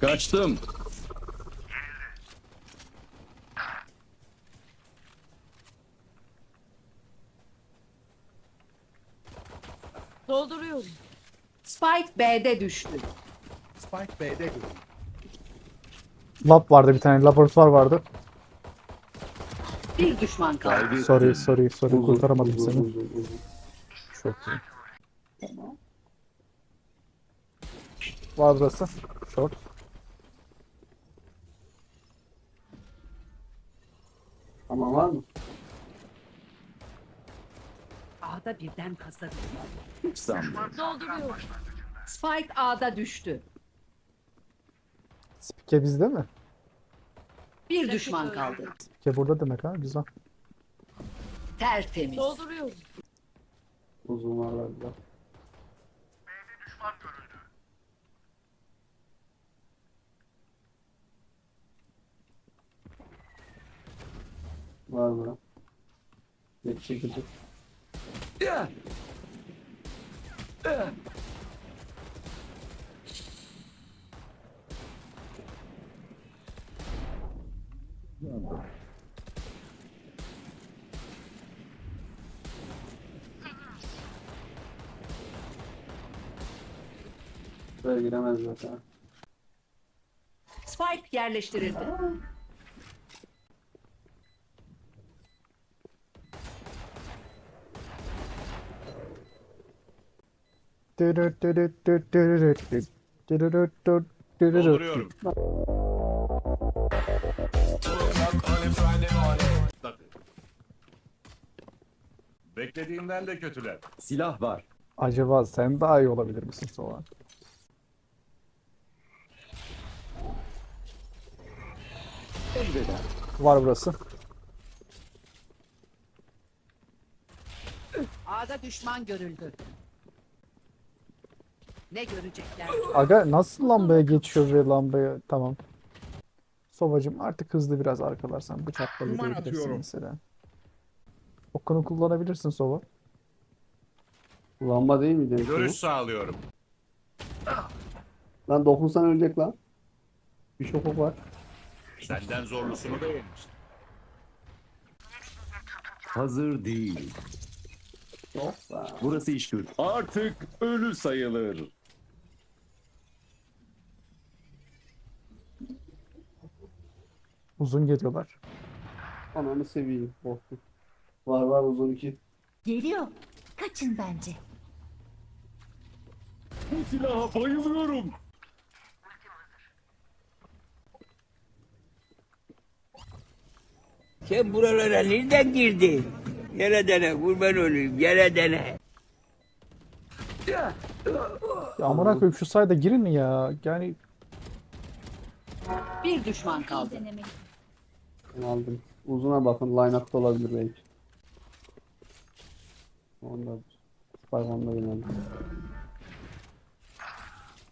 Kaçtım. Dolduruyorum. Spike B'de düştü. Spike B'de görüldü. Lab vardı bir tane. Laboratuvar vardı. Bir düşman kaldı. Sorry sorry sorry. Uzun, Kurtaramadım uzun, seni. uzun, uzun. Çok iyi. Var burası. Short. Ama var mı? A'da birden kasa. Hiç sanmıyorum. Dolduruyorum. Spike A'da düştü. Spike bizde mi? Bir düşman kaldı. Spike burada demek ha. Güzel. Tertemiz. Dolduruyorum. Uzun var verdiler. Var mı? Ne çekecek? Buraya giremez zaten. Spike yerleştirildi. Dolduruyorum. Beklediğimden de kötüler. Silah var. Acaba sen daha iyi olabilir misin Soğan? Elveda. Var burası. A'da düşman görüldü. Ne görecekler? Aga nasıl lambaya geçiyor ve lambaya tamam. Sovacım artık hızlı biraz arkalarsan bıçakla Duman gidebilirsin atıyorum. mesela. Okunu kullanabilirsin Sova. Lamba değil miydi? Görüş sağlıyorum. Lan dokunsan ölecek lan. Bir şokok var. Senden zorlusunu beğenmiştim. Hazır değil. Hoppa. Burası iş. Artık ölü sayılır. Uzun geliyorlar. Ananı seveyim. Korktum. Var var uzun iki. Geliyor. Kaçın bence. Bu silaha bayılıyorum. Sen buralara nereden girdin? Yere dene, kurban olayım, yere dene. Ya amına koyayım şu sayda girin ya. Yani Bir düşman kaldı. Ben aldım. Uzuna bakın line up'ta olabilir belki. Onda Spike onda genelde.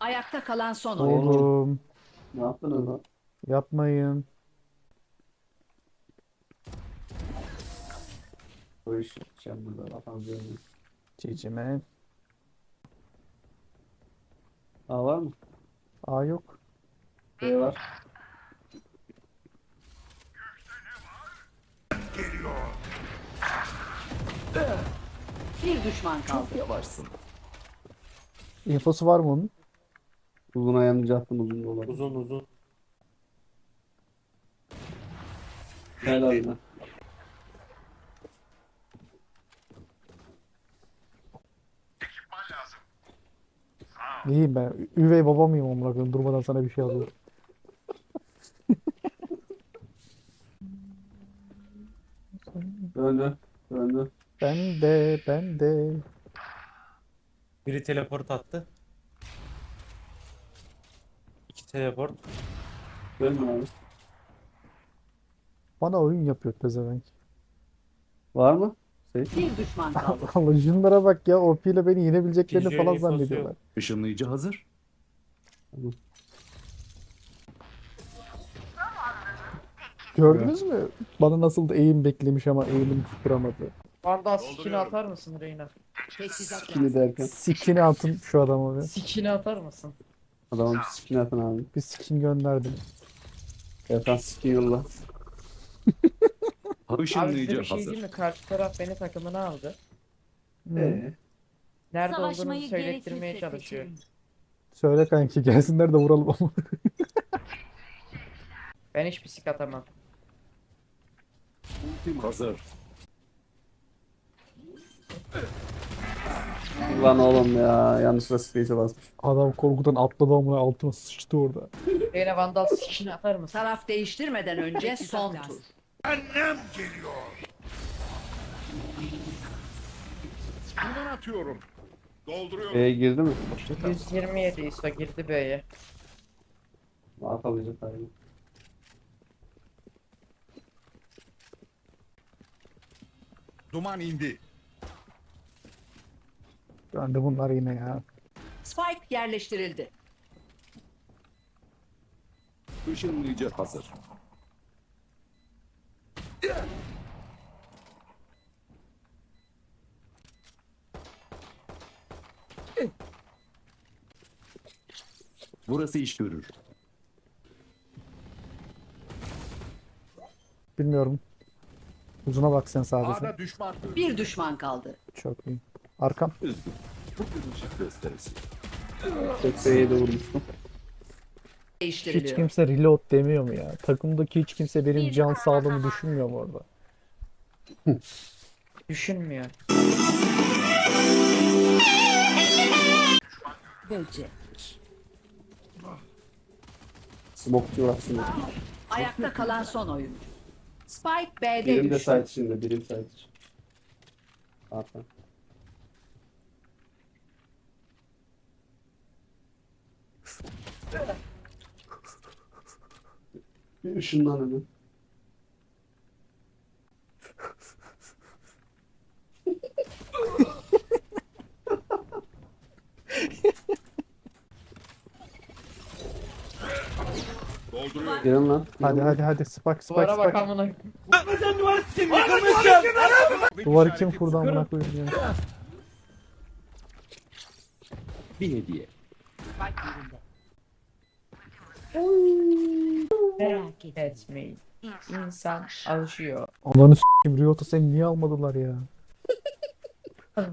Ayakta kalan son oyuncu. oğlum Ne yaptınız lan? yapmayın. Bu iş şey burada bakalım görmeyin. Cicime. Aa var mı? Aa yok. B var. Bir düşman kaldı. Yavaşsın. İnfosu var mı onun? Uzuna yanıcı attım uzun dolar. Uzun uzun. Helal lan. İyiyim ben. Üvey baba mıyım amına koyayım? Durmadan sana bir şey alıyorum. Döndü. Döndü. Ben de ben de. Biri teleport attı. İki teleport. Döndü abi. Bana oyun yapıyor pezevenk. Var mı? Şey. Bir düşman kaldı. Allah şunlara bak ya OP ile beni yenebileceklerini İkinci falan infosu yok. zannediyorlar. Işınlayıcı hazır. Gördünüz mü? Bana nasıl da eğim beklemiş ama eğimini tutturamadı. Vandal sikini atar mısın Reyna? Teçhizat Skini lazım. derken. Sikini atın şu adama bir. Sikini atar mısın? Adamın skini atın abi. Bir skin gönderdim. Efendim skin yolla. Abi size Işınlayıcı bir şey hazır. diyeyim mi? Karşı taraf beni takımına aldı. Ee, Nerede Savaşmayı olduğunu söylettirmeye gerekirse çalışıyor. seçerim. Söyle kanki gelsinler de vuralım ama. Ben hiç pisik atamam. Ultim hazır. Lan oğlum ya yanlışlıkla space'e basmış. Adam korkudan atladı amına altına sıçtı orada. Reyna Vandal sikini atar mısın? Taraf değiştirmeden önce son tur. Annem geliyor. Hemen atıyorum. Dolduruyorum. B'ye girdi mi? 127 ISO girdi B'ye. Arkalayacak abi. Duman indi. Ben de bunlar yine ya. Spike yerleştirildi. Işınlayıcı hazır. Burası iş görür. Bilmiyorum. Uzuna bak sen sadece. Düşman. Bir düşman kaldı. Çok iyi. Arkam. Üzgün. Bu bir ışık gösterisi. 87 vurmuştum. Hiç Değiştiriliyor. kimse reload demiyor mu ya? Takımdaki hiç kimse benim can sağlığımı düşünmüyor mu orada? Düşünmüyor. Böcek. Smoke'cu var. Ayakta kalan son oyuncu. Spike B'de Birim de düştü. site içinde. Birim site için. Bir ışından hemen. Girin lan. Hadi hadi hadi spike spike Duvara bak spike. amına. Duvarı kim kurdu amına koyayım ya. Bir hediye. Spike yerinde. Merak etme. Etmeyin. İnsan alışıyor. Ananı s**kim Riot'a seni niye almadılar ya?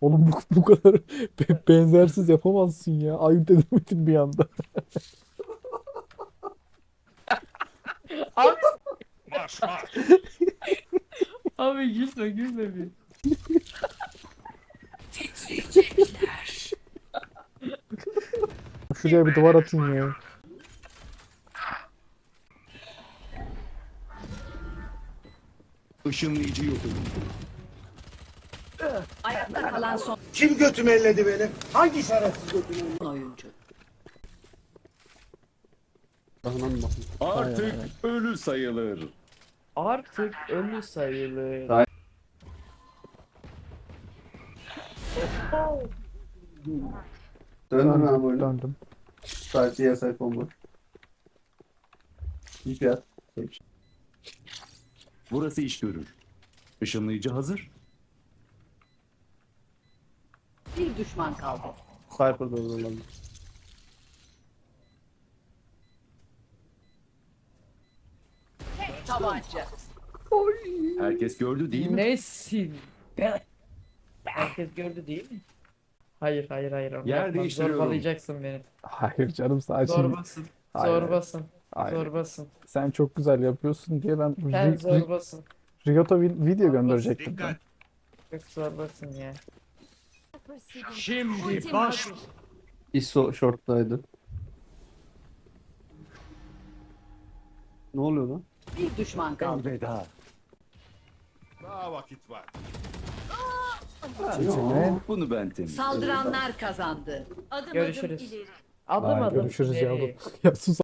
Oğlum bu, bu kadar be- benzersiz yapamazsın ya. Ayıp edemedim bir anda. Marş marş. Abi gülme gülme bir. Şuraya bir duvar atın ya. Işınlayıcı yok. Ayakta kalan son Kim götümü elledi benim? Hangi şerefsiz götümü oyuncu. Mı bakın? Artık ölü sayılır. Artık ölü sayılır. Abi Döndüm, oyunu. döndüm. Diğer site bomba. İp yat. Burası iş görür. Işınlayıcı hazır. Bir düşman kaldı. Cypher da. Tabanca. Herkes gördü değil mi? Nesin? Herkes gördü değil mi? Hayır hayır hayır. onu Yer yapma. değiştiriyorum. Zorbalayacaksın beni. Hayır canım sadece. Zorbasın. Hayır. Zorbasın. Hayır. Zorbasın. Sen çok güzel yapıyorsun diye ben Sen Ri- Ri- zorbasın. Riot'a vi- video gönderecektim. ben. Dikkat. Çok zorbasın ya. Şimdi baş. ISO short'taydı. Ne oluyor lan? Bir düşman kaldı. Daha vakit var. Ne? Bunu ben temizledim. Saldıranlar kazandı. Adım Görüşürüz. adım ileri. Adım Vay, adım görüşürüz yavrum. Ya sus